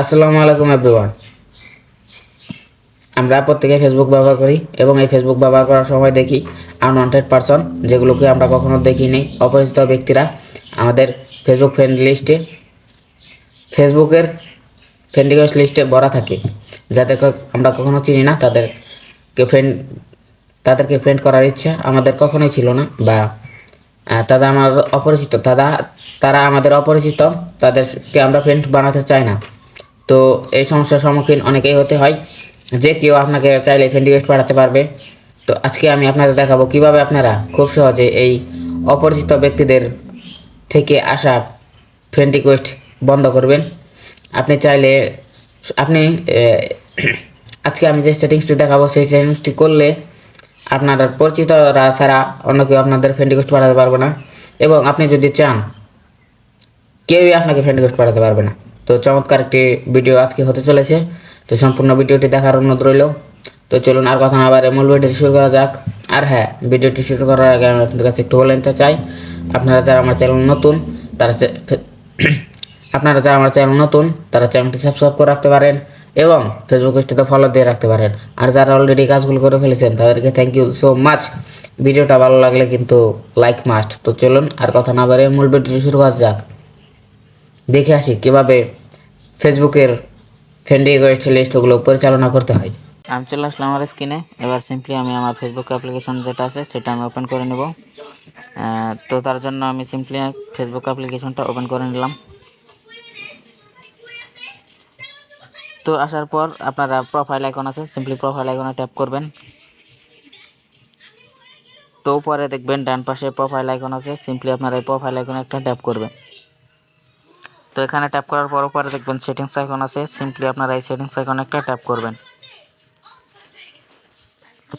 আসসালামু আলাইকুম এভরিওয়ান আমরা প্রত্যেকে ফেসবুক ব্যবহার করি এবং এই ফেসবুক ব্যবহার করার সময় দেখি আনওয়ান্টেড পারসন যেগুলোকে আমরা কখনো দেখিনি অপরিচিত ব্যক্তিরা আমাদের ফেসবুক ফ্রেন্ড লিস্টে ফেসবুকের ফ্রেন্ড রিকোয়েস্ট লিস্টে ভরা থাকে। যাদেরকে আমরা কখনো চিনি না, তাদেরকে ফ্রেন্ড তাদেরকে ফ্রেন্ড করার ইচ্ছা আমাদের কখনোই ছিল না বা তারা আমার অপরিচিত, তারা তারা আমাদের অপরিচিত, তাদেরকে আমরা ফ্রেন্ড বানাতে চাই না। তো এই সমস্যার সম্মুখীন অনেকেই হতে হয়, যে কেউ আপনাকে চাইলে ফ্রেন্ড রিকোয়েস্ট পাঠাতে পারবে। তো আজকে আমি আপনাদের দেখাবো কীভাবে আপনারা খুব সহজে এই অপরিচিত ব্যক্তিদের থেকে আসা ফ্রেন্ড রিকোয়েস্ট বন্ধ করবেন। আপনি চাইলে, আপনি আজকে আমি যে সেটিংসটি দেখাবো, সেই সেটিংসটি করলে আপনার পরিচিতরা ছাড়া অন্য কেউ আপনাদের ফ্রেন্ড রিকোয়েস্ট পাঠাতে পারবে না। এবং আপনি যদি চান, কেউই আপনাকে ফ্রেন্ড রিকোয়েস্ট পাঠাতে পারবে না। তো চমৎকার একটি ভিডিও আজকে হতে চলেছে। তো সম্পূর্ণ ভিডিওটি দেখার অনুরোধ রইল। তো চলুন আর কথা না বারে মূল ভিডিওটি শুরু করা যাক। আর হ্যাঁ ভিডিওটি শুরু করার আগে আমি আপনাদের কাছে একটু বলে নিতে চাই। আপনারা যারা আমার চ্যানেল নতুন, তারা আপনারা যারা আমার চ্যানেল নতুন, তারা চ্যানেলটি সাবস্ক্রাইব করে রাখতে পারেন। এবং ফেসবুক পেজটিতে ফলো দিয়ে রাখতে পারেন। আর যারা অলরেডি কাজগুলো করে ফেলেছেন, তাদেরকে থ্যাংক ইউ সো মাচ ভিডিওটা ভালো লাগলে কিন্তু লাইক মাস্ট তো চলুন, আর কথা না বারে মূল ভিডিওটি শুরু করা যাক। দেখে আসি কীভাবে ফেসবুকের ফ্রেন্ড রিকোয়েস্ট লিস্টগুলো পরিচালনা করতে হয়। আমি চলে আসলাম আমার স্ক্রিনে এবার সিম্পলি আমি আমার ফেসবুক অ্যাপ্লিকেশন যেটা আছে, সেটা আমি ওপেন করে নেব। তো তার জন্য আমি সিম্পলি ফেসবুক অ্যাপ্লিকেশনটা ওপেন করে নিলাম। তো আসার পর আপনারা প্রোফাইল আইকন আছে সিম্পলি প্রোফাইল আইকনে ট্যাপ করবেন। তো পরে দেখবেন ডান পাশে প্রোফাইল আইকন আছে সিম্পলি আপনারা এই প্রোফাইল আইকনে একটা ট্যাপ করবেন। তো এখানে ট্যাপ করার পর পরে দেখবেন সেটিংস আইকন আছে সিম্পলি আপনারা এই সেটিংস আইকনে একটা ট্যাপ করবেন।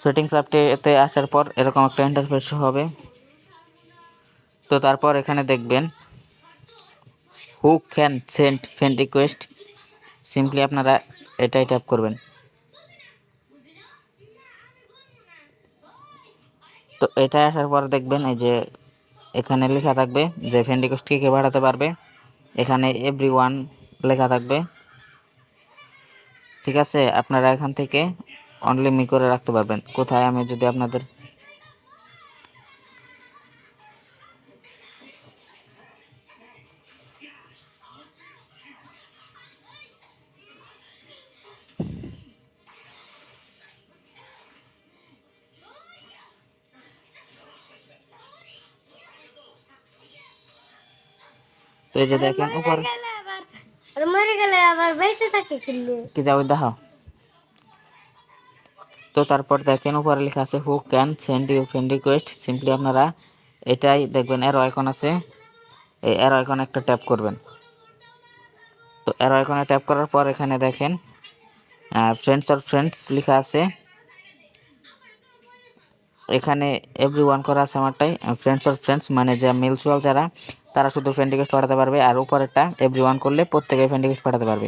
সেটিংস আপডেটে আসার পর এরকম একটা ইন্টারফেস হবে। তো তারপর এখানে দেখবেন who can send friend request simply আপনারা এটাই ট্যাপ করবেন। তো এটা আসার পর দেখবেন এই যে এখানে লেখা থাকবে যে ফ্রেন্ড রিকোয়েস্ট কে কে পাঠাতে পারবে, এখানে এভরি ওয়ান লেখা থাকবে। ঠিক আছে? আপনারা এখান থেকে অনলি মি করে রাখতে পারবেন। কোথায় আমি যদি আপনাদের তো এই যে দেখেন উপর। মরে গেলে আবার বেঁচে থাকে কি যাবে দেখাও তো তারপর দেখেন উপরে লেখা আছে who can send you friend request simply আপনারা এটাই দেখবেন এরো আইকন আছে। এই এরো আইকনে একটা ট্যাপ করবেন। তো এরো আইকনে ট্যাপ করার পর এখানে দেখেন ফ্রেন্ডস অর ফ্রেন্ডস লেখা আছে। এখানে এভরি ওয়ান করা আছে আমারটাই ফ্রেন্ডস অর ফ্রেন্ডস মানে যে মিউচুয়াল যারা তারা শুধু ফ্রেন্ড রিকোয়েস্ট পাঠাতে পারবে আর উপরেরটা এভরি ওয়ান করলে প্রত্যেকে ফ্রেন্ড রিকোয়েস্ট পাঠাতে পারবে।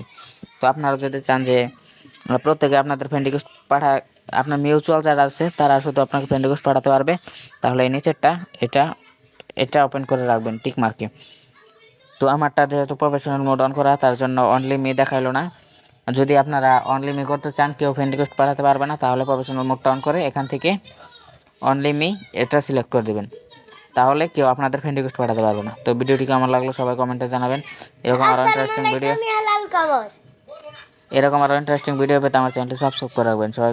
তো আপনারা যদি চান যে প্রত্যেকে আপনাদের ফ্রেন্ড রিকোয়েস্ট পাঠা, আপনার মিউচুয়াল যারা আছে, তারা শুধু আপনাকে ফ্রেন্ড রিকোয়েস্ট পাঠাতে পারবে। তাহলে এই নিচেরটা, এটা এটা ওপেন করে রাখবেন টিক মার্কে তো আমারটা যেহেতু প্রফেশনাল মোড অন করা, তার জন্য অনলি মি দেখাইলো না। যদি আপনারা অনলি মি করতে চান, কেউ ফ্রেন্ড রিকোয়েস্ট পাঠাতে পারবে না, তাহলে প্রফেশনাল মোডটা অন করে এখান থেকে অনলি মি এটা সিলেক্ট করে দেবেন। তাহলে কেউ আপনাদের ফ্রেন্ড রিকোয়েস্ট পাঠাতে পারবে না। তো ভিডিওটি কেমন লাগল সবাই কমেন্টে জানাবেন। এরকম আরও ইন্টারেস্টিং ভিডিও এরকম আরও ইন্টারেস্টিং ভিডিও পেতে আমার চ্যানেলটি সাবস্ক্রাইব করে রাখবেন। সবাই